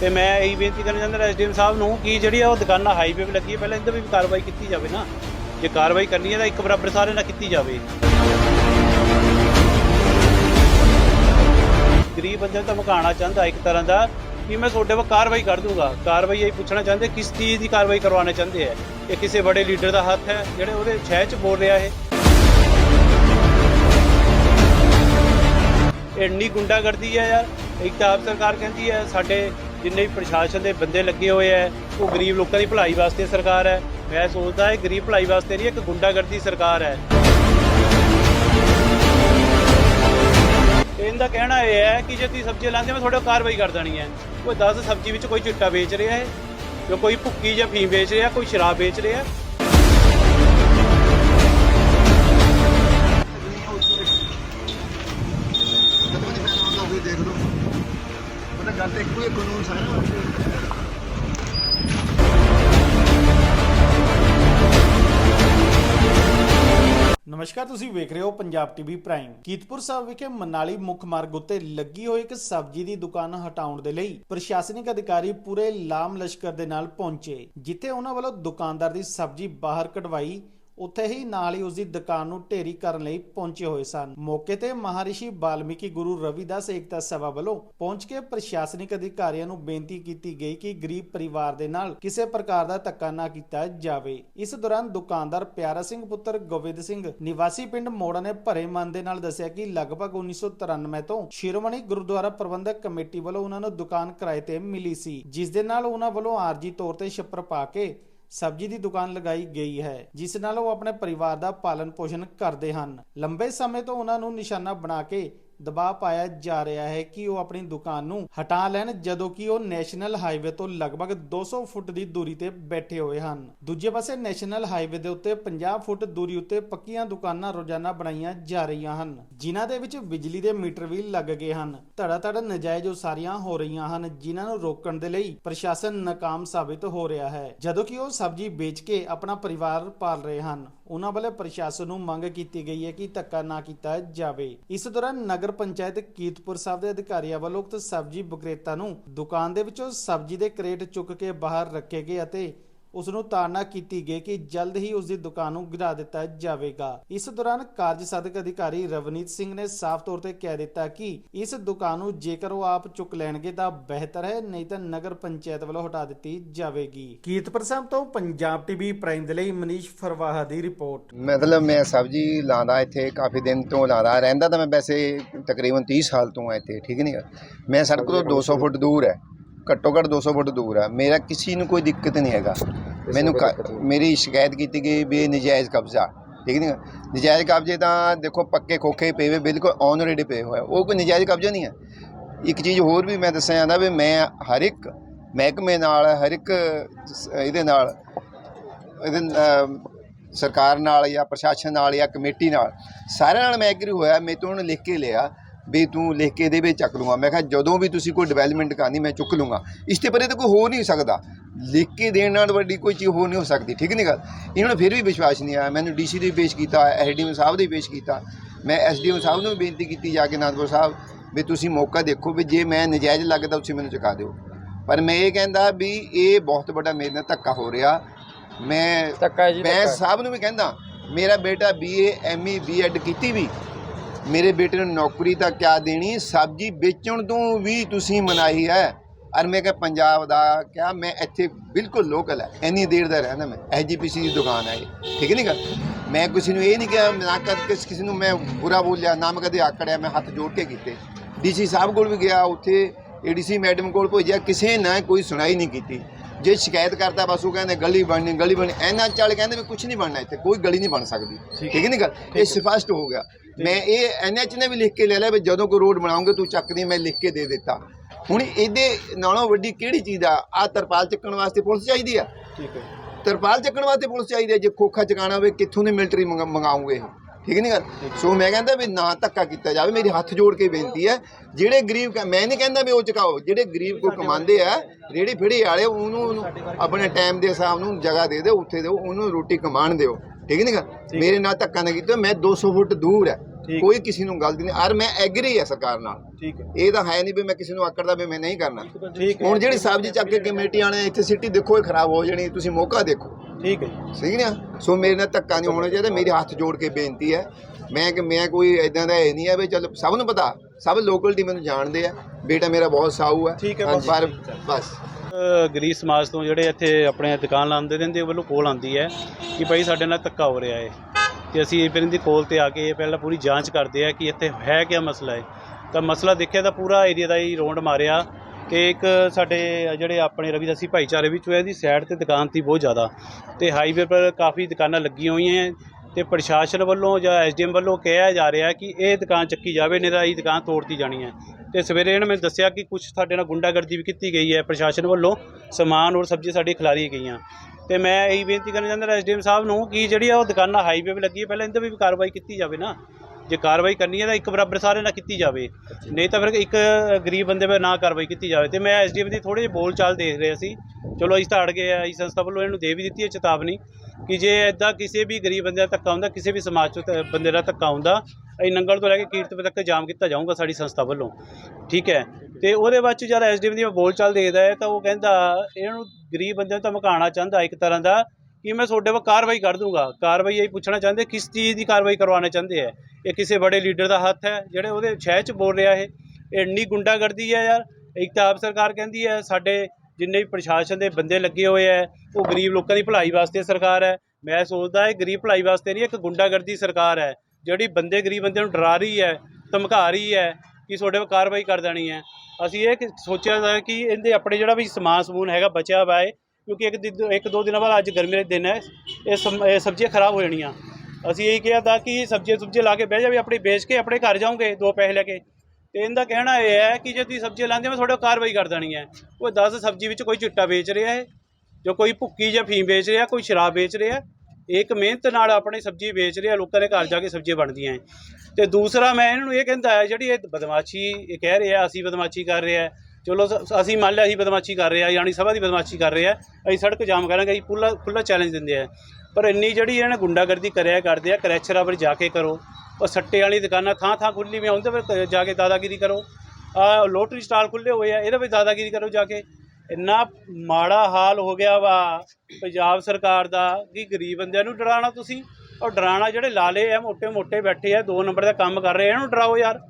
ਤੇ ਮੈਂ ਇਹੀ ਬੇਨਤੀ ਕਰਨਾ ਚਾਹੁੰਦਾ ਐਸਡੀਐਮ ਸਾਹਿਬ ਨੂੰ ਕਿ ਜਿਹੜੀ ਉਹ ਦੁਕਾਨਾਂ ਹਾਈਵੇ 'ਤੇ ਲੱਗੀ ਹੈ ਪਹਿਲਾਂ ਇਹਦੇ ਵੀ ਕਾਰਵਾਈ ਕੀਤੀ ਜਾਵੇ ਨਾ। ਜੇ ਕਾਰਵਾਈ ਕਰਨੀ ਹੈ ਤਾਂ ਇੱਕ ਬਰਾਬਰ ਸਾਰੇ ਨਾਲ ਕੀਤੀ ਜਾਵੇ। ਗਰੀਬ ਬੰਦੇ ਨੂੰ ਤਾਂ ਮਕਾਣਾ ਚਾਹੁੰਦਾ ਇੱਕ ਤਰ੍ਹਾਂ ਦਾ ਕਿ ਮੈਂ ਤੁਹਾਡੇ ਵੱਲ ਕਾਰਵਾਈ ਕਰ ਦੂੰਗਾ। ਕਾਰਵਾਈ ਇਹ ਪੁੱਛਣਾ ਚਾਹੁੰਦੇ ਕਿਸ ਚੀਜ਼ ਦੀ ਕਾਰਵਾਈ ਕਰਵਾਉਣਾ ਚਾਹੁੰਦੇ ਹੈ ਇਹ ਕਿਸੇ ਬੜੇ ਲੀਡਰ ਦਾ ਹੱਥ ਹੈ, ਜਿਹੜੇ ਉਹਦੇ ਸ਼ਹਿਰ 'ਚ ਬੋਲ ਰਿਹਾ ਇਹ। ਇੰਨੀ ਗੁੰਡਾਗਰਦੀ ਹੈ ਯਾਰ। ਇੱਕ ਤਾਂ ਆਪ ਸਰਕਾਰ ਕਹਿੰਦੀ ਹੈ, ਸਾਡੇ ਜਿੰਨੇ ਵੀ ਪ੍ਰਸ਼ਾਸਨ ਦੇ ਬੰਦੇ ਲੱਗੇ ਹੋਏ ਹੈ ਉਹ ਗਰੀਬ ਲੋਕਾਂ ਦੀ ਭਲਾਈ ਵਾਸਤੇ ਸਰਕਾਰ ਹੈ ਮੈਂ ਸੋਚਦਾ ਇਹ ਗਰੀਬ ਭਲਾਈ ਵਾਸਤੇ ਨਹੀਂ, ਇੱਕ ਗੁੰਡਾਗਰਦੀ ਸਰਕਾਰ ਹੈ ਇਹਨਾਂ ਦਾ ਕਹਿਣਾ ਇਹ ਹੈ ਕਿ ਜੇ ਤੁਸੀਂ ਸਬਜ਼ੀ ਲਾਉਂਦੇ ਮੈਂ ਤੁਹਾਡੇ ਉੱਤੇ ਕਾਰਵਾਈ ਕਰ ਦੇਣੀ ਹੈ ਕੋਈ 10 ਸਬਜ਼ੀ ਵਿੱਚ ਕੋਈ ਚਿੱਟਾ ਵੇਚ ਰਿਹਾ ਹੈ ਜੋ ਕੋਈ ਭੁੱਕੀ ਜਾਂ ਫੀਮ ਵੇਚ ਰਿਹਾ, ਕੋਈ ਸ਼ਰਾਬ ਵੇਚ ਰਿਹਾ। ਗੱਲ ਇੱਕੋ ਹੀ ਕਾਨੂੰਨ ਸਾਰਾ ਨਮਸਕਾਰ, ਤੁਸੀਂ ਵੇਖ ਰਹੇ ਹੋ ਪੰਜਾਬ ਟੀਵੀ ਪ੍ਰਾਈਮ। ਕੀਤਪੁਰ ਸਾਹਿਬ ਵਿਖੇ ਮਨਾਲੀ ਮੁੱਖ ਮਾਰਗ ਉੱਤੇ ਲੱਗੀ ਹੋਈ ਇੱਕ ਸਬਜ਼ੀ ਦੀ ਦੁਕਾਨ ਹਟਾਉਣ ਦੇ ਲਈ ਪ੍ਰਸ਼ਾਸਨਿਕ ਅਧਿਕਾਰੀ ਪੂਰੇ ਲਾਮ ਲਸ਼ਕਰ ਦੇ ਨਾਲ ਪਹੁੰਚੇ, ਜਿੱਥੇ ਉਹਨਾਂ ਵੱਲੋਂ ਦੁਕਾਨਦਾਰ ਦੀ ਸਬਜ਼ੀ ਬਾਹਰ ਕਢਵਾਈ ਉੱਥੇ ਹੀ ਨਾਲ ਹੀ ਉਸ ਦੀ ਦੁਕਾਨ ਨੂੰ ਢੇਰੀ ਕਰਨ ਲਈ ਪਹੁੰਚੇ ਹੋਏ ਸਨ। ਮੌਕੇ ਤੇ ਮਹਾਰਿਸ਼ੀ ਬਾਲਮੀਕੀ ਗੁਰੂ ਰਵਿਦਾਸ ਏਕਤਾ ਸਭਾ ਵੱਲੋਂ ਪਹੁੰਚ ਕੇ ਪ੍ਰਸ਼ਾਸਨਿਕ ਅਧਿਕਾਰੀਆਂ ਨੂੰ ਬੇਨਤੀ ਕੀਤੀ ਗਈ ਕਿ ਗਰੀਬ ਪਰਿਵਾਰ ਦੇ ਨਾਲ ਕਿਸੇ ਪ੍ਰਕਾਰ ਦਾ ਧੱਕਾ ਨਾ ਕੀਤਾ ਜਾਵੇ। ਇਸ ਦੌਰਾਨ ਦੁਕਾਨਦਾਰ ਪਿਆਰਾ ਸਿੰਘ ਪੁੱਤਰ ਗੋਬਿੰਦ ਸਿੰਘ, ਨਿਵਾਸੀ ਪਿੰਡ ਮੋੜਾ ਨੇ ਭਰੇ ਮਨ ਦੇ ਨਾਲ ਦੱਸਿਆ ਕਿ ਲਗਭਗ 1993 ਤੋਂ ਸ਼ਿਰੋਮਣੀ ਗੁਰਦੁਆਰਾ ਪ੍ਰਬੰਧਕ ਕਮੇਟੀ ਵੱਲੋਂ ਉਹਨਾਂ ਨੂੰ ਦੁਕਾਨ ਕਿਰਾਏ ਤੇ ਮਿਲੀ ਸੀ, ਜਿਸ ਦੇ ਨਾਲ ਉਹਨਾਂ ਵੱਲੋਂ ਆਰਜੀ ਤੌਰ ਤੇ ਛੱਪਰ ਪਾ ਕੇ ਸਬਜ਼ੀ ਦੀ ਦੁਕਾਨ ਲਗਾਈ ਗਈ ਹੈ, ਜਿਸ ਨਾਲ ਉਹ ਆਪਣੇ ਪਰਿਵਾਰ ਦਾ ਪਾਲਣ ਪੋਸ਼ਣ ਕਰਦੇ ਹਨ। ਲੰਬੇ ਸਮੇਂ ਤੋਂ ਉਹਨਾਂ ਨੂੰ ਨਿਸ਼ਾਨਾ ਬਣਾ ਕੇ ਦਬਾਅ ਪਾਇਆ ਜਾ ਰਿਹਾ ਹੈ ਕਿ ਉਹ ਆਪਣੀ ਦੁਕਾਨ ਨੂੰ ਹਟਾ ਲੈਣ, ਜਦੋਂ ਕਿ ਉਹ ਨੈਸ਼ਨਲ ਹਾਈਵੇ ਤੋਂ ਲਗਭਗ 200 ਫੁੱਟ ਦੀ ਦੂਰੀ ਤੇ ਬੈਠੇ ਹੋਏ ਹਨ। ਦੂਜੇ ਪਾਸੇ ਨੈਸ਼ਨਲ ਹਾਈਵੇ ਦੇ ਉੱਤੇ 50 ਫੁੱਟ ਦੂਰੀ ਉੱਤੇ ਪੱਕੀਆਂ ਦੁਕਾਨਾਂ ਰੋਜ਼ਾਨਾ ਬਣਾਈਆਂ ਜਾ ਰਹੀਆਂ ਹਨ, ਜਿਨ੍ਹਾਂ ਦੇ ਵਿੱਚ ਬਿਜਲੀ ਦੇ ਮੀਟਰ ਵੀ ਲੱਗ ਗਏ ਹਨ। ਧੜਾ ਧੜ ਨਜਾਇਜ਼ ਉਸਾਰੀਆਂ ਹੋ ਰਹੀਆਂ ਹਨ, ਜਿਨ੍ਹਾਂ ਨੂੰ ਰੋਕਣ ਦੇ ਲਈ ਪ੍ਰਸ਼ਾਸਨ ਨਾਕਾਮ ਸਾਬਿਤ ਹੋ ਰਿਹਾ ਹੈ। ਜਦੋਂ ਕਿ ਉਹ ਸਬਜ਼ੀ ਵੇਚ ਕੇ ਆਪਣਾ ਪਰਿਵਾਰ ਪਾਲ ਰਹੇ ਹਨ, ਉਹਨਾਂ ਵੱਲੋਂ ਪ੍ਰਸ਼ਾਸਨ ਨੂੰ ਮੰਗ ਕੀਤੀ ਗਈ ਹੈ ਕਿ ਧੱਕਾ ਨਾ ਕੀਤਾ ਜਾਵੇ। ਇਸ ਦੌਰਾਨ ਨਗਰ ਪੰਚਾਇਤ ਕੀਰਤਪੁਰ ਸਾਹਿਬ ਦੇ ਅਧਿਕਾਰੀਆਂ ਵੱਲੋਂ ਉਕਤ ਸਬਜ਼ੀ ਵਿਕਰੇਤਾ ਨੂੰ ਦੁਕਾਨ ਦੇ ਵਿੱਚੋਂ ਸਬਜ਼ੀ ਦੇ ਕਰੇਟ ਚੁੱਕ ਕੇ ਬਾਹਰ ਰੱਖੇ ਗਏ ਅਤੇ ਉਸ ਨੂੰ ਤਾੜਨਾ ਕੀਤੀ ਗਈ ਕਿ ਜਲਦ ਹੀ ਉਸ ਦੀ ਦੁਕਾਨ ਨੂੰ ਗਿਰਾ ਦਿੱਤਾ ਜਾਵੇਗਾ। ਇਸ ਦੌਰਾਨ ਕਾਰਜ ਸਾਧਕ ਅਧਿਕਾਰੀ ਰਵਨੀਤ ਸਿੰਘ ਨੇ ਸਾਫ਼ ਤੌਰ ਤੇ ਕਹਿ ਦਿੱਤਾ ਕਿ ਇਸ ਦੁਕਾਨ ਨੂੰ ਜੇਕਰ ਉਹ ਆਪ ਚੁੱਕ ਲੈਣਗੇ ਤਾਂ ਬਿਹਤਰ ਹੈ, ਨਹੀਂ ਤਾਂ ਨਗਰ ਪੰਚਾਇਤ ਵੱਲੋਂ ਹਟਾ ਦਿੱਤੀ ਜਾਵੇਗੀ। ਕੀਰਤਪੁਰ ਸਾਹਿਬ ਤੋਂ ਪੰਜਾਬ ਟੀਵੀ ਪ੍ਰਾਈਮ ਦੇ ਲਈ ਮਨੀਸ਼ ਫਰਵਾਹਾ ਦੀ ਰਿਪੋਰਟ। ਮਤਲਬ ਮੈਂ ਸਬਜ਼ੀ ਲਾਉਂਦਾ ਇੱਥੇ, ਕਾਫੀ ਦਿਨ ਤੋਂ ਲਾਉਂਦਾ, ਰਹਿੰਦਾ ਤਾਂ ਮੈਂ ਵੈਸੇ ਤਕਰੀਬਨ 30 ਸਾਲ ਤੋਂ ਆ ਇੱਥੇ, ਠੀਕ ਨਹੀਂ ਮੈਂ ਸੜਕ ਤੋਂ 200 ਫੁੱਟ ਦੂਰ ਹੈ। ਘੱਟੋ ਘੱਟ 200 ਫੁੱਟ ਦੂਰ ਹੈ ਮੇਰਾ ਕਿਸੇ ਨੂੰ ਕੋਈ ਦਿੱਕਤ ਨਹੀਂ ਹੈਗਾ। ਮੈਨੂੰ ਕ- ਮੇਰੀ ਸ਼ਿਕਾਇਤ ਕੀਤੀ ਗਈ ਵੀ ਇਹ ਨਜਾਇਜ਼ ਕਬਜ਼ਾ ਠੀਕ ਨਹੀਂ ਨਜਾਇਜ਼ ਕਬਜ਼ੇ ਤਾਂ ਦੇਖੋ ਪੱਕੇ ਖੋਖੇ ਪਏ ਹੋਏ ਬਿਲਕੁਲ ਔਨਰੇਡੀ ਪਏ ਹੋਏ ਆ। ਉਹ ਕੋਈ ਨਜਾਇਜ਼ ਕਬਜ਼ਾ ਨਹੀਂ ਹੈ ਇੱਕ ਚੀਜ਼ ਹੋਰ ਵੀ ਮੈਂ ਦੱਸਿਆ ਜਾਂਦਾ ਵੀ ਮੈਂ ਹਰ ਇੱਕ ਮਹਿਕਮੇ ਨਾਲ ਹਰ ਇੱਕ ਸ- ਇਹਦੇ ਨਾਲ ਇਹਦੇ ਅਮ, ਸਰਕਾਰ ਨਾਲ ਜਾਂ ਪ੍ਰਸ਼ਾਸਨ ਨਾਲ ਜਾਂ ਕਮੇਟੀ ਨਾਲ ਸਾਰਿਆਂ ਨਾਲ ਮੈਂ ਐਗਰੀ ਹੋਇਆ ਮੈਂ ਤੋਂ ਉਹਨੇ ਲਿਖ ਕੇ ਲਿਆ ਵੀ ਤੂੰ ਲਿਖ ਕੇ ਦੇ ਵਿੱਚ ਚੱਕ ਲੂੰਗਾ। ਮੈਂ ਕਿਹਾ ਜਦੋਂ ਵੀ ਤੁਸੀਂ ਕੋਈ ਡਿਵੈਲਪਮੈਂਟ ਕਰਨੀ ਮੈਂ ਚੁੱਕ ਲੂੰਗਾ। ਇਸ ਤੇ ਪਰੇ ਤਾਂ ਕੋਈ ਹੋ ਨਹੀਂ ਸਕਦਾ। ਲਿਖ ਕੇ ਦੇਣ ਨਾਲ ਵੱਡੀ ਕੋਈ ਚੀਜ਼ ਹੋ ਨਹੀਂ ਹੋ ਸਕਦੀ ਠੀਕ ਨਹੀਂ ਗੱਲ? ਇਹਨਾਂ ਨੂੰ ਫਿਰ ਵੀ ਵਿਸ਼ਵਾਸ ਨਹੀਂ ਆਇਆ। ਮੈਨੂੰ ਡੀਸੀ ਦੇ ਪੇਸ਼ ਕੀਤਾ ਐਸਡੀਐਮ ਸਾਹਿਬ ਦੇ ਪੇਸ਼ ਕੀਤਾ। ਮੈਂ ਐਸਡੀਐਮ ਸਾਹਿਬ ਨੂੰ ਵੀ ਬੇਨਤੀ ਕੀਤੀ ਜਾ ਕੇ ਅਨੰਦਪੁਰ ਸਾਹਿਬ ਵੀ ਤੁਸੀਂ ਮੌਕਾ ਦੇਖੋ ਵੀ ਜੇ ਮੈਂ ਨਜਾਇਜ਼ ਲੱਗਦਾ ਤੁਸੀਂ ਮੈਨੂੰ ਚੁਕਾ ਦਿਓ। ਪਰ ਮੈਂ ਇਹ ਕਹਿੰਦਾ ਵੀ ਇਹ ਬਹੁਤ ਵੱਡਾ ਮੇਰੇ ਨਾਲ ਧੱਕਾ ਹੋ ਰਿਹਾ। ਮੈਂ ਮੈਂ। ਸਭ ਨੂੰ ਵੀ ਕਹਿੰਦਾ ਮੇਰਾ ਬੇਟਾ ਬੀਏ ਐਮਈ ਬੀਐਡ ਕੀਤੀ ਵੀ ਮੇਰੇ ਬੇਟੇ ਨੂੰ ਨੌਕਰੀ ਤਾਂ ਕਿਆ ਦੇਣੀ ਸਬਜ਼ੀ ਵੇਚਣ ਤੋਂ ਵੀ ਤੁਸੀਂ ਮਨਾਈ ਹੈ। ਅਰ ਮੈਂ ਕਿਹਾ ਪੰਜਾਬ ਦਾ ਕਿਆ ਮੈਂ ਇੱਥੇ ਬਿਲਕੁਲ ਲੋਕਲ ਹੈ। ਇੰਨੀ ਦੇਰ ਦਾ ਰਹਿਣਾ ਮੈਂ। ਐਜੀਪੀਸੀ ਦੀ ਦੁਕਾਨ ਹੈ ਠੀਕ ਨਹੀਂ ਗੱਲ? ਮੈਂ ਕਿਸੇ ਨੂੰ ਇਹ ਨਹੀਂ ਕਿਹਾ ਨਾ ਕਰ ਕਿਸ ਨੂੰ ਮੈਂ ਬੁਰਾ ਬੋਲਿਆ ਨਾ ਮੈਂ ਕਦੇ ਆਕੜਿਆ ਮੈਂ ਹੱਥ ਜੋੜ ਕੇ ਕੀਤੇ। ਡੀਸੀ ਸਾਹਿਬ ਕੋਲ ਵੀ ਗਿਆ ਉੱਥੇ ਏਡੀਸੀ ਮੈਡਮ ਕੋਲ ਭੇਜਿਆ ਕਿਸੇ ਨੇ ਕੋਈ ਸੁਣਾਈ ਨਹੀਂ ਕੀਤੀ। ਜੇ ਸ਼ਿਕਾਇਤ ਕਰਦਾ ਬਸ ਉਹ ਕਹਿੰਦੇ ਗਲੀ ਬਣਨੀ ਗਲੀ ਬਣਨੀ। ਐਨਾ ਚਾਲ ਕਹਿੰਦੇ ਵੀ ਕੁਝ ਨਹੀਂ ਬਣਨਾ ਇੱਥੇ ਕੋਈ ਗਲੀ ਨਹੀਂ ਬਣ ਸਕਦੀ। ਠੀਕ ਹੈ। ਨਹੀਂ ਗੱਲ ਇਹ ਸਪਸ਼ਟ ਹੋ ਗਿਆ। ਮੈਂ ਇਹ ਐਨਐਚ ਨੇ ਵੀ ਲਿਖ ਕੇ ਲੈ ਲਿਆ ਵੀ ਜਦੋਂ ਕੋਈ ਰੋਡ ਬਣਾਉਂਗੇ ਤੂੰ ਚੱਕਦੀ ਮੈਂ ਲਿਖ ਕੇ ਦੇ ਦਿੱਤਾ। ਹੁਣ ਇਹਦੇ ਨਾਲੋਂ ਵੱਡੀ ਕਿਹੜੀ ਚੀਜ਼ ਆ? ਆ ਤਰਪਾਲ ਚੱਕਣ ਵਾਸਤੇ ਪੁਲਿਸ ਚਾਹੀਦੀ ਆ? ਠੀਕ ਹੈ। ਤਰਪਾਲ ਚੱਕਣ ਵਾਸਤੇ ਪੁਲਿਸ ਚਾਹੀਦੀ ਹੈ ਜੇ ਖੋਖਾ ਚਕਾਣਾ ਹੋਵੇ ਕਿੱਥੋਂ ਦੀ ਮਿਲਟਰੀ ਮੰਗਾਉਂਗੇ ਠੀਕ ਨਹੀਂ ਗੱਲ? ਸੋ ਮੈਂ ਕਹਿੰਦਾ ਵੀ ਨਾ ਧੱਕਾ ਕੀਤਾ ਜਾਵੇ ਮੇਰੀ ਹੱਥ ਜੋੜ ਕੇ ਬੇਨਤੀ ਹੈ ਜਿਹੜੇ ਗਰੀਬ ਕ- ਮੈਂ ਨਹੀਂ ਕਹਿੰਦਾ ਵੀ ਉਹ ਚਕਾਓ ਜਿਹੜੇ ਗਰੀਬ ਕੋ ਕਮਾਉਂਦੇ ਆ ਰੇੜੀ ਫੇੜੀ ਵਾਲੇ ਉਹਨੂੰ ਉਹਨੂੰ ਆਪਣੇ ਟਾਈਮ ਦੇ ਹਿਸਾਬ ਨੂੰ ਜਗ੍ਹਾ ਦੇ ਦਿਓ ਉੱਥੇ ਦਿਓ ਉਹਨੂੰ ਰੋਟੀ ਕਮਾਣ ਦਿਓ। ਠੀਕ ਨਹੀਂ ਗੱਲ ਮੇਰੇ ਨਾਲ ਧੱਕਾ ਨਾ ਕੀਤਾ ਮੈਂ 200 ਫੁੱਟ ਦੂਰ ਹੈ। ਕੋਈ ਕਿਸੇ ਨੂੰ ਗਲਤੀ ਨਹੀਂ। ਔਰ ਮੈਂ ਐਗਰੀ ਹੈ ਸਰਕਾਰ ਨਾਲ। ਠੀਕ ਹੈ। ਇਹ ਤਾਂ ਹੈ ਨਹੀਂ ਵੀ ਮੈਂ ਕਿਸੇ ਨੂੰ ਆਕੜਦਾ ਵੀ ਮੈਂ ਨਹੀਂ ਕਰਨਾ। ਹੁਣ ਜਿਹੜੀ ਸਬਜ਼ੀ ਚੱਕ ਕੇ ਕਮੇਟੀ ਵਾਲੇ ਇੱਥੇ ਸਿੱਟੀ ਦੇਖੋ ਇਹ ਖਰਾਬ ਹੋ ਜਾਣੀ ਤੁਸੀਂ ਮੌਕਾ ਦੇਖੋ। ਠੀਕ ਹੈ ਸਹੀ ਨਾ? ਸੋ ਮੇਰੇ ਨਾਲ ਧੱਕਾ ਨਹੀਂ ਹੋਣਾ ਚਾਹੀਦਾ ਮੇਰੇ ਹੱਥ ਜੋੜ ਕੇ ਬੇਨਤੀ ਹੈ। ਮੈਂ ਕਿ ਮੈਂ ਕੋਈ ਇਦਾਂ ਦਾ ਇਹ ਨਹੀਂ ਹੈ ਵੀ ਚਲ ਸਭ ਨੂੰ ਪਤਾ ਸਭ ਲੋਕਲਟੀ ਮੈਨੂੰ ਜਾਣਦੇ ਆ। ਬੇਟਾ ਮੇਰਾ ਬਹੁਤ ਸਾਊ ਹੈ। ਬਸ। ਪਰ ਬਸ। ਗਰੀਬ ਸਮਾਜ ਤੋਂ ਜਿਹੜੇ ਇੱਥੇ ਆਪਣੇ ਦੁਕਾਨ ਲਾਉਂਦੇ ਰਹਿੰਦੇ ਵੱਲੋਂ ਕੋਲ ਆਉਂਦੀ ਹੈ ਕਿ ਭਾਈ ਸਾਡੇ ਨਾਲ ਧੱਕਾ ਹੋ ਰਿਹਾ ਹੈ ਤੇ ਅਸੀਂ ਫਿਰ ਇਹਦੀ ਕੋਲ ਤੇ ਆ ਕੇ ਪਹਿਲਾਂ ਪੂਰੀ ਜਾਂਚ ਕਰਦੇ ਆ ਕਿ ਇੱਥੇ ਹੈ ਕਿਆ ਮਸਲਾ ਹੈ। ਤਾਂ ਮਸਲਾ ਦੇਖਿਆ ਤਾਂ ਪੂਰਾ ਏਰੀਆ ਦਾ ਹੀ ਰੌਂਡ ਮਾਰਿਆ ਕਿ ਇੱਕ ਸਾਡੇ ਜਿਹੜੇ ਆਪਣੇ ਰਵੀਦਾਸੀ ਭਾਈਚਾਰੇ ਵਿੱਚ ਹੋਇਆ ਦੀ ਸਾਈਡ ਤੇ ਦੁਕਾਨ ਤੀ ਬਹੁਤ ਜ਼ਿਆਦਾ ਤੇ ਹਾਈਵੇ ਪਰ ਕਾਫੀ ਦੁਕਾਨਾਂ ਲੱਗੀਆਂ ਹੋਈਆਂ ਹੈ ਤੇ ਪ੍ਰਸ਼ਾਸਨ ਵੱਲੋਂ ਜਾਂ ਐਸਡੀਐਮ ਵੱਲੋਂ ਕਿਹਾ ਜਾ ਰਿਹਾ ਕਿ ਇਹ ਦੁਕਾਨ ਚੱਕੀ ਜਾਵੇ, ਨਹੀਂ ਤਾਂ ਇਹ ਦੁਕਾਨ ਤੋੜਤੀ ਜਾਣੀ ਹੈ। ਤੇ ਸਵੇਰੇ ਇਹਨਾਂ ਮੈਨੂੰ ਦੱਸਿਆ ਕਿ ਕੁਝ ਸਾਡੇ ਨਾਲ ਗੁੰਡਾਗਰਦੀ ਵੀ ਕੀਤੀ ਗਈ ਹੈ, ਪ੍ਰਸ਼ਾਸਨ ਵੱਲੋਂ ਸਮਾਨ ਔਰ ਸਬਜ਼ੀ ਸਾਡੀ ਖਿਲਾਰੀ ਗਈਆਂ। ਤੇ ਮੈਂ ਇਹੀ ਬੇਨਤੀ ਕਰਨਾ ਚਾਹੁੰਦਾ ਐਸਡੀਐਮ ਸਾਹਿਬ ਨੂੰ ਕਿ ਜਿਹੜੀ ਉਹ ਦੁਕਾਨਾਂ ਹਾਈਵੇ 'ਤੇ ਲੱਗੀ ਹੈ, ਪਹਿਲਾਂ ਇਹਦੇ 'ਤੇ ਵੀ ਕਾਰਵਾਈ ਕੀਤੀ ਜਾਵੇ ਨਾ। ਜੇ ਕਾਰਵਾਈ ਕਰਨੀ ਹੈ ਤਾਂ ਇੱਕ ਬਰਾਬਰ ਸਾਰੇ ਨਾਲ ਕੀਤੀ ਜਾਵੇ। ਨਹੀਂ ਤਾਂ ਫਿਰ ਇੱਕ ਗਰੀਬ ਬੰਦੇ 'ਤੇ ਨਾ ਕਾਰਵਾਈ ਕੀਤੀ ਜਾਵੇ। ਤੇ ਮੈਂ ਐਸਡੀਐਮ ਦੀ ਥੋੜੇ ਜਿਹੇ ਬੋਲ ਚਾਲ ਦੇਖ ਰਿਹਾ ਸੀ। ਚਲੋ ਅਸੀਂ ਤਾਂ ਅੜ ਗਏ ਆ, ਇਸ ਸੰਸਥਾ ਵੱਲੋਂ ਇਹਨੂੰ ਦੇ ਵੀ ਦਿੱਤੀ ਹੈ ਚੇਤਾਵਨੀ ਕਿ ਜੇ ਇਦਾਂ ਕਿਸੇ ਵੀ ਗਰੀਬ ਬੰਦੇ ਦਾ ਧੱਕਾ ਹੁੰਦਾ, ਕਿਸੇ ਵੀ ਸਮਾਜ ਚੋਂ ਬੰਦੇ ਦਾ ਧੱਕਾ ਹੁੰਦਾ ਅਸੀਂ ਨੰਗਲ ਤੋਂ ਲੈ ਕੇ ਕੀਰਤਪੁਰ ਤੱਕ ਜਾਮ ਕੀਤਾ ਜਾਊਗਾ ਸਾਡੀ ਸੰਸਥਾ ਵੱਲੋਂ। ਠੀਕ ਹੈ? ਤੇ ਉਹਦੇ ਬਾਅਦ ਚ ਜਦ ਐਸਡੀਐਮ ਦੀ ਮੈਂ ਬੋਲਚਾਲ ਦੇਖਦਾ ਹੈ ਤਾਂ ਉਹ ਕਹਿੰਦਾ, ਇਹਨਾਂ ਨੂੰ ਗਰੀਬ ਬੰਦਿਆਂ ਨੂੰ ਧਮਕਾਉਣਾ ਚਾਹੁੰਦਾ ਇੱਕ ਤਰ੍ਹਾਂ ਦਾ ਕਿ ਮੈਂ ਤੁਹਾਡੇ 'ਤੇ ਕਾਰਵਾਈ ਕਰ ਦੂੰਗਾ। ਕਾਰਵਾਈ ਇਹ ਪੁੱਛਣਾ ਚਾਹੁੰਦੇ ਕਿਸ ਚੀਜ਼ ਦੀ ਕਾਰਵਾਈ ਕਰਵਾਉਣਾ ਚਾਹੁੰਦੇ ਹੈ? ਇਹ ਕਿਸੇ ਬੜੇ ਲੀਡਰ ਦਾ ਹੱਥ ਹੈ, ਜਿਹੜੇ ਉਹਦੇ ਸ਼ਹਿਰ 'ਚ ਬੋਲ ਰਿਹਾ ਇਹ। ਇਹ ਇੰਨੀ ਗੁੰਡਾਗਰਦੀ ਹੈ ਯਾਰ। ਇੱਕ ਤਾਂ ਆਪ ਸਰਕਾਰ ਕਹਿੰਦੀ ਹੈ, ਸਾਡੇ ਜਿੰਨੇ ਵੀ ਪ੍ਰਸ਼ਾਸਨ ਦੇ ਬੰਦੇ ਲੱਗੇ ਹੋਏ ਹੈ, ਉਹ ਗਰੀਬ ਲੋਕਾਂ ਦੀ ਭਲਾਈ ਵਾਸਤੇ ਸਰਕਾਰ ਹੈ। ਮੈਂ ਸੋਚਦਾ ਇਹ ਗਰੀਬ ਭਲਾਈ ਵਾਸਤੇ ਨਹੀਂ, ਇੱਕ ਗੁੰਡਾਗਰਦੀ ਸਰਕਾਰ ਹੈ। ਜਿਹੜੀ ਬੰਦੇ ਗਰੀਬ ਬੰਦੇ ਨੂੰ ਡਰਾ ਰਹੀ ਹੈ, ਧਮਕਾ ਰਹੀ ਹੈ ਕਿ ਤੁਹਾਡੇ 'ਤੇ ਕਾਰਵਾਈ ਕਰ ਦੇਣੀ ਹੈ। ਅਸੀਂ ਇਹ ਸੋਚਿਆ ਦਾ ਕਿ ਇਹਦੇ ਆਪਣੇ ਜਿਹੜਾ ਵੀ ਸਮਾਨ ਸਮੂਨ ਹੈਗਾ ਬਚਿਆ ਵਾ ਹੈ, ਕਿਉਂਕਿ ਇੱਕ ਦਿਨ- ਇੱਕ ਦੋ ਦਿਨਾਂ ਬਾਅਦ ਅੱਜ ਗਰਮੀ ਦੇ ਦਿਨ ਹੈ, ਇਹ ਸਮ- ਇਹ ਸਬਜ਼ੀਆਂ ਖਰਾਬ ਹੋ ਜਾਣੀਆਂ। ਅਸੀਂ ਇਹ ਕਿਹਾ ਤਾਂ ਕਿ ਸਬਜ਼ੀਆਂ ਸੁਬਜ਼ੀਆਂ ਲਾ ਕੇ ਬਹਿ ਜਾਵੇ ਆਪਣੀ ਵੇਚ ਕੇ ਆਪਣੇ ਘਰ ਜਾਓਗੇ ਦੋ ਪੈਸੇ ਲੈ ਕੇ। ਤੇ ਇਹਦਾ ਕਹਿਣਾ ਇਹ ਹੈ ਕਿ ਜੇ ਤੁਸੀਂ ਸਬਜ਼ੀਆਂ ਲਾਉਂਦੇ ਹੋ, ਮੈਂ ਤੁਹਾਡੇ ਉੱਤੇ ਕਾਰਵਾਈ ਕਰ ਦੇਣੀ ਹੈ। ਉਹ 10 ਸਬਜ਼ੀ ਵਿੱਚ ਕੋਈ ਚਿੱਟਾ ਵੇਚ ਰਿਹਾ ਹੈ, ਜੋ ਕੋਈ ਭੁੱਕੀ ਜਾਂ ਫੀਮ ਵੇਚ ਰਿਹਾ, ਕੋਈ ਸ਼ਰਾਬ ਵੇਚ ਰਿਹਾ ਇੱਕ ਮਿਹਨਤ ਨਾਲ ਆਪਣੀ ਸਬਜ਼ੀ ਵੇਚ ਰਿਹਾ ਲੋਕਾਂ ਦੇ ਘਰ ਜਾ ਕੇ ਸਬਜ਼ੀਆਂ ਬਣਦੀਆਂ ਹੈ ਤੇ ਦੂਸਰਾ ਮੈਂ ਇਹਨਾਂ ਨੂੰ ਇਹ ਕਹਿੰਦਾ ਹੈ, ਜਿਹੜੀ ਇਹ ਬਦਮਾਸ਼ੀ ਇਹ ਕਹਿ ਰਿਹਾ, ਅਸੀਂ ਬਦਮਾਸ਼ੀ ਕਰ ਰਿਹਾ ਚਲੋ ਸ- ਅਸੀਂ ਮੰਨ ਲਿਆ ਅਸੀਂ ਬਦਮਾਸ਼ੀ ਕਰ ਰਹੇ ਆ, ਯਾਨੀ ਸਭਾ ਦੀ ਬਦਮਾਸ਼ੀ ਕਰ ਰਹੇ ਆ, ਅਸੀਂ ਸੜਕ ਜਾਮ ਕਰਾਂਗੇ, ਅਸੀਂ ਖੁੱਲਾ ਖੁੱਲਾ ਚੈਲੰਜ ਦਿੰਦੇ ਆ। ਪਰ ਇੰਨੀ ਜਿਹੜੀ ਇਹਨਾਂ ਨੇ ਗੁੰਡਾਗਰਦੀ ਕਰਿਆ ਕਰਦੇ ਆ, ਕਰੈਚਰਾਂ ਪਰ ਜਾ ਕੇ ਕਰੋ, ਉਹ ਸੱਟੇ ਵਾਲੀ ਦੁਕਾਨਾਂ ਥਾਂ ਥਾਂ ਖੁੱਲੀ ਵੀ ਉਹਦੇ ਪਰ ਜਾ ਕੇ ਦਾਦਾਗਿਰੀ ਕਰੋ। ਆ ਲੋਟਰੀ ਸਟਾਲ ਖੁੱਲੇ ਹੋਏ ਆ, ਇਹਦੇ ਵਿੱਚ ਦਾਦਾਗਿਰੀ ਕਰੋ ਜਾ ਕੇ। ਇੰਨਾ ਮਾੜਾ ਹਾਲ ਹੋ ਗਿਆ ਵਾ ਪੰਜਾਬ ਸਰਕਾਰ ਦਾ ਕਿ ਗਰੀਬ ਬੰਦਿਆਂ ਨੂੰ ਡਰਾਣਾ ਤੁਸੀਂ। ਔਰ ਡਰਾਣਾ ਜਿਹੜੇ ਲਾਲੇ ਐ ਮੋਟੇ ਮੋਟੇ ਬੈਠੇ ਐ ਦੋ ਨੰਬਰ ਦਾ ਕੰਮ ਕਰ ਰਹੇ ਇਹਨੂੰ ਡਰਾਓ ਯਾਰ।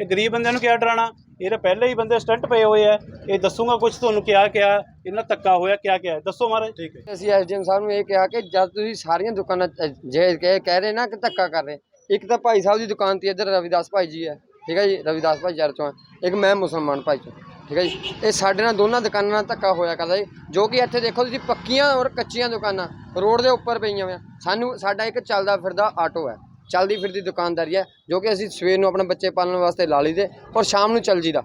ਇਹ ਗਰੀਬ ਬੰਦਿਆਂ ਨੂੰ ਕਿਹਾ ਡਰਾਣਾ? ਤਾਂ ਪਹਿਲੇ ਹੀ ਬੰਦੇ ਸਟੰਟ ਪਏ ਹੋਏ ਐ ਇਹ ਦੱਸੂਗਾ ਕੁਝ ਤੁਹਾਨੂੰ ਕਿਹਾ ਕਿਹਾ ਇਹਨਾਂ ਤੱਕਾ ਹੋਇਆ ਕਿਹਾ ਕਿਹਾ ਦੱਸੋ ਮਹਾਰਾਜ। ਠੀਕ ਹੈ। ਅਸੀਂ ਐਸਡੀਐਮ ਸਾਹਿਬ ਨੂੰ ਇਹ ਕਿਹਾ ਕਿ ਜਦ ਤੁਸੀਂ ਸਾਰੀਆਂ ਦੁਕਾਨਾਂ ਜੇ ਕਹਿ ਰਹੇ ਨਾ ਕਿ ਧੱਕਾ ਕਰ ਰਹੇ, ਇੱਕ ਤਾਂ ਭਾਈ ਸਾਹਿਬ ਦੀ ਦੁਕਾਨ ਤੇ ਇੱਧਰ ਰਵਿਦਾਸ ਭਾਈ ਜੀ ਹੈ। ਠੀਕ ਹੈ ਜੀ, ਰਵਿਦਾਸ ਭਾਈ ਚਾਰ ਚੋਂ ਇੱਕ ਮੈਂ ਮੁਸਲਮਾਨ ਭਾਈ ਚੋਂ ਠੀਕ ਹੈ ਜੀ? ਇਹ ਸਾਡੇ ਨਾਲ ਦੋਨਾਂ ਦੁਕਾਨਾਂ ਨਾਲ ਧੱਕਾ ਹੋਇਆ ਕਰਦਾ ਜੀ। ਜੋ ਕਿ ਇੱਥੇ ਦੇਖੋ ਤੁਸੀਂ ਪੱਕੀਆਂ ਔਰ ਕੱਚੀਆਂ ਦੁਕਾਨਾਂ, ਰੋਡ ਦੇ ਉੱਪਰ ਪਈਆਂ ਹੋਈਆਂ। ਸਾਨੂੰ, ਸਾਡਾ ਇੱਕ ਚੱਲਦਾ ਫਿਰਦਾ ਆਟੋ ਹੈ। ਚੱਲਦੀ ਫਿਰਦੀ ਦੁਕਾਨਦਾਰੀ ਹੈ, ਜੋ ਕਿ ਅਸੀਂ ਸਵੇਰ ਨੂੰ ਆਪਣੇ ਬੱਚੇ ਪਾਲਣ ਵਾਸਤੇ ਲਾ ਲਈਦੇ ਔਰ ਸ਼ਾਮ ਨੂੰ ਚੱਲ ਜੀਦਾ।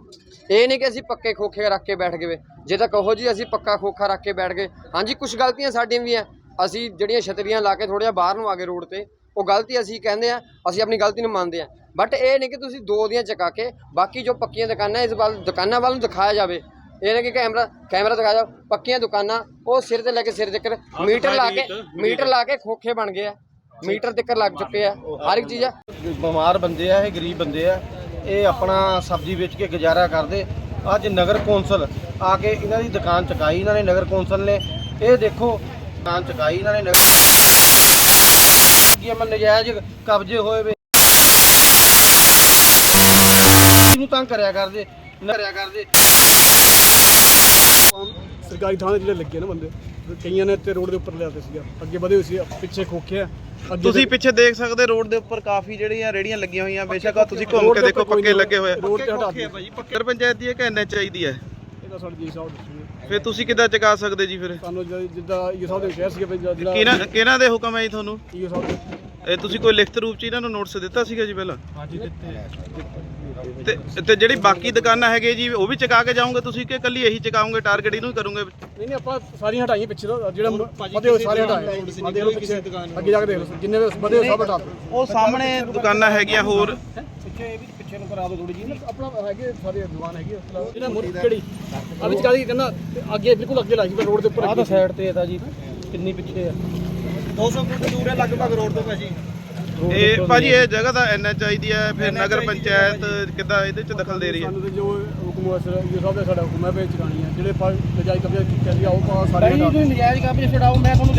ਇਹ ਨਹੀਂ ਕਿ ਅਸੀਂ ਪੱਕੇ ਖੋਖੇ ਰੱਖ ਕੇ ਬੈਠ ਗਏ ਜੇ ਤਾਂ ਕਹੋ ਜੀ ਅਸੀਂ ਪੱਕਾ ਖੋਖਾ ਰੱਖ ਕੇ ਬੈਠ ਗਏ। ਹਾਂਜੀ ਕੁਝ ਗਲਤੀਆਂ ਸਾਡੀਆਂ ਵੀ ਹੈ। ਅਸੀਂ ਜਿਹੜੀਆਂ ਛਤਰੀਆਂ ਲਾ ਕੇ ਥੋੜ੍ਹਾ ਜਿਹਾ ਬਾਹਰ ਨੂੰ ਆ ਗਏ ਰੋਡ ਤੇ। ਉਹ ਗਲਤੀ ਅਸੀਂ ਕਹਿੰਦੇ ਆ ਅਸੀਂ ਆਪਣੀ ਗਲਤੀ ਨੂੰ ਮੰਨਦੇ ਆ ਬਟ ਇਹ ਨਹੀਂ ਕਿ ਤੁਸੀਂ ਦੋ ਦੀਆਂ ਚਕਾ ਕੇ ਬਾਕੀ ਜੋ ਪੱਕੀਆਂ ਦੁਕਾਨਾਂ ਇਸ ਵੱਲ ਦੁਕਾਨਾਂ ਵੱਲ ਨੂੰ ਦਿਖਾਇਆ ਜਾਵੇ। ਇਹ ਨਹੀਂ ਕਿ ਕੈਮਰਾ ਕੈਮਰਾ ਦਿਖਾਇਆ ਜਾਓ ਪੱਕੀਆਂ ਦੁਕਾਨਾਂ ਉਹ ਸਿਰ ਤੇ ਲੈ ਕੇ ਸਿਰ ਤੱਕ ਮੀਟਰ ਲਾ ਕੇ ਮੀਟਰ। ਲਾ ਕੇ ਖੋਖੇ ਬਣ ਗਏ ਆ। ਮੀਟਰ ਤੱਕ ਲੱਗ ਚੁੱਕੇ ਆ। ਹਰ ਇੱਕ ਚੀਜ਼ ਆ। ਬਿਮਾਰ ਬੰਦੇ ਆ ਇਹ ਗਰੀਬ ਬੰਦੇ ਆ। ਇਹ ਆਪਣਾ ਸਬਜ਼ੀ ਵੇਚ ਕੇ ਗੁਜ਼ਾਰਾ ਕਰਦੇ। ਅੱਜ ਨਗਰ ਕੌਂਸਲ ਆ ਕੇ ਇਹਨਾਂ ਦੀ ਦੁਕਾਨ ਚੁਕਾਈ ਇਹਨਾਂ ਨੇ ਨਗਰ ਕੌਂਸਲ ਨੇ। ਇਹ ਦੇਖੋ ਦੁਕਾਨ ਚੁਕਾਈ ਇਹਨਾਂ ਨੇ ਨਗਰ ਕੀ ਮਨ ਨਜਾਇਜ਼ ਕਬਜ਼ੇ ਹੋਏ ਵੇ। ਨੂੰ ਤੰਗ ਕਰਿਆ ਕਰਦੇ ਨਾ ਕਰਿਆ ਕਰਦੇ। ਸਰਕਾਰੀ ਥਾਂ ਦੇ ਜਿਹੜੇ ਲੱਗੇ ਨਾ ਬੰਦੇ ਕਈਆਂ ਨੇ ਤੇ ਰੋਡ ਦੇ ਉੱਪਰ ਲਿਆਤੇ ਸੀਗਾ। ਅੱਗੇ ਵਧੇ ਹੋਏ ਸੀ ਪਿੱਛੇ ਖੋਖੇ ਆ ਅੱਗੇ ਤੁਸੀਂ ਪਿੱਛੇ ਦੇਖ ਸਕਦੇ ਰੋਡ ਦੇ ਉੱਪਰ ਕਾਫੀ ਜਿਹੜੀਆਂ ਰੇੜੀਆਂ ਲੱਗੀਆਂ ਹੋਈਆਂ ਬੇਸ਼ੱਕ ਆ ਤੁਸੀਂ ਘੁੰਮ ਕੇ ਦੇਖੋ ਪੱਕੇ ਲੱਗੇ ਹੋਏ ਆ। ਰੋਡ ਤੇ ਹਟਾ ਦਿਓ। ਪੱਕਰ ਪੰਚਾਇਤ ਦੀ ਹੈ ਕਿ ਐਨਐਚ ਚਾਹੀਦੀ ਹੈ। ਇਹ ਤਾਂ ਸਾਡੇ ਜੀ ਸਾਹਿਬ ਦੱਸੂਗੇ ਫਿਰ ਤੁਸੀਂ ਕਿੱਦਾਂ ਚੁਕਾ ਸਕਦੇ ਜੀ ਫਿਰ? ਸਾਨੂੰ ਜ- ਜਿੱਦਾਂ ਇਹ ਸਾਹਿਬ ਦੇ ਕਿਹਾ ਸੀਗਾ ਵੀ ਜਿਹੜਾ ਕਿਹਨਾਂ ਕਿਹਨਾਂ ਦੇ ਹੁਕਮ ਹੈ ਜੀ ਤੁਹਾਨੂੰ? ਇਹ ਸਾਹਿਬ ਦੇ। ਇਹ ਤੁਸੀਂ ਕੋਈ ਲਿਖਤ ਰੂਪ ਚ ਇਹਨਾਂ ਨੂੰ ਨੋਟਿਸ ਦਿੱਤਾ ਸੀਗਾ ਜੀ ਪਹਿਲਾਂ? ਤੇ ਤੇ ਜਿਹੜੀ ਬਾਕੀ ਦੁਕਾਨਾਂ ਹੈਗੇ ਜੀ ਉਹ ਵੀ ਚੁਕਾ ਕੇ ਜਾਓਗੇ ਤੁਸੀਂ ਕਿ ਕੱਲੀ ਇਹੀ ਚੁਕਾਓਗੇ ਟਾਰਗੇਟ ਇਹਨੂੰ ਹੀ ਕਰੋਗੇ? ਨਹੀਂ ਨਹੀਂ ਆਪਾਂ ਸਾਰੀਆਂ ਹਟਾਈਆਂ ਪਿੱਛੇ ਤੋਂ ਜਿਹੜਾ ਵਧੇ ਹੋਏ ਸਾਰੇ ਹਟਾਏ। ਆ ਦੇਖ ਲਓ ਪਿੱਛੇ ਅੱਗੇ ਜਾ ਕੇ ਦੇਖ ਲਓ ਜਿੰਨੇ ਵੀ ਵਧੇ ਹੋਏ ਸਭ ਹਟਾ ਦਿਓ ਉਹ ਸਾਹਮਣੇ ਦੁਕਾਨਾਂ ਹੈਗੀਆਂ ਹੋਰ। ਪਿੱਛੇ ਨੂੰ ਕਰਾ ਦਿਓ ਥੋੜੀ ਜੀ ਆਪਣਾ ਹੈਗੇ ਸਾਰੇ ਦੁਕਾਨ ਹੈਗੀ ਆ। ਜਿਹੜਾ ਮੁੜ ਕਿਹੜੀ? ਆ ਵਿੱਚ ਕਾਦੀ ਕਹਿੰਦਾ ਅੱਗੇ ਬਿਲਕੁਲ ਅੱਗੇ ਲਾਈ ਰੋਡ ਦੇ ਉੱਪਰ ਆਹ ਤਾਂ ਸਾਈਡ ਤੇ ਇਹਦਾ ਜੀ ਕਿੰਨੀ ਪਿੱਛੇ ਆ। 200 ਫੁੱਟ ਦੂਰ ਹੈ ਲਗਭਗ ਰੋਡ ਤੋਂ ਭਾਜੀ। ਇਹ ਭਾਜੀ ਇਹ ਜਗ੍ਹਾ ਤਾਂ ਐਨਐਚਆਈ ਦੀ ਹੈ ਫਿਰ ਨਗਰ ਪੰਚਾਇਤ ਕਿੱਦਾਂ ਇਹਦੇ ਚ ਦਖਲ ਦੇ ਰਹੀ ਹੈ? ਸਾਨੂੰ ਜੋ ਹੁਕਮ ਹੈ ਸਰ ਇਹ ਸਭ ਦਾ ਸਾਡਾ ਹੁਕਮ ਹੈ ਵੇ ਚਕਾਣੀ ਹੈ। ਜਿਹੜੇ ਨਜਾਇਜ਼ ਕਬਜ਼ੇ ਕੀਤੇ ਆ ਉਹ ਪਾ ਸਾਰੇ ਤੁਸੀਂ ਨਜਾਇਜ਼ ਕਬਜ਼ੇ ਛਡਾਓ ਮੈਂ ਤੁਹਾਨੂੰ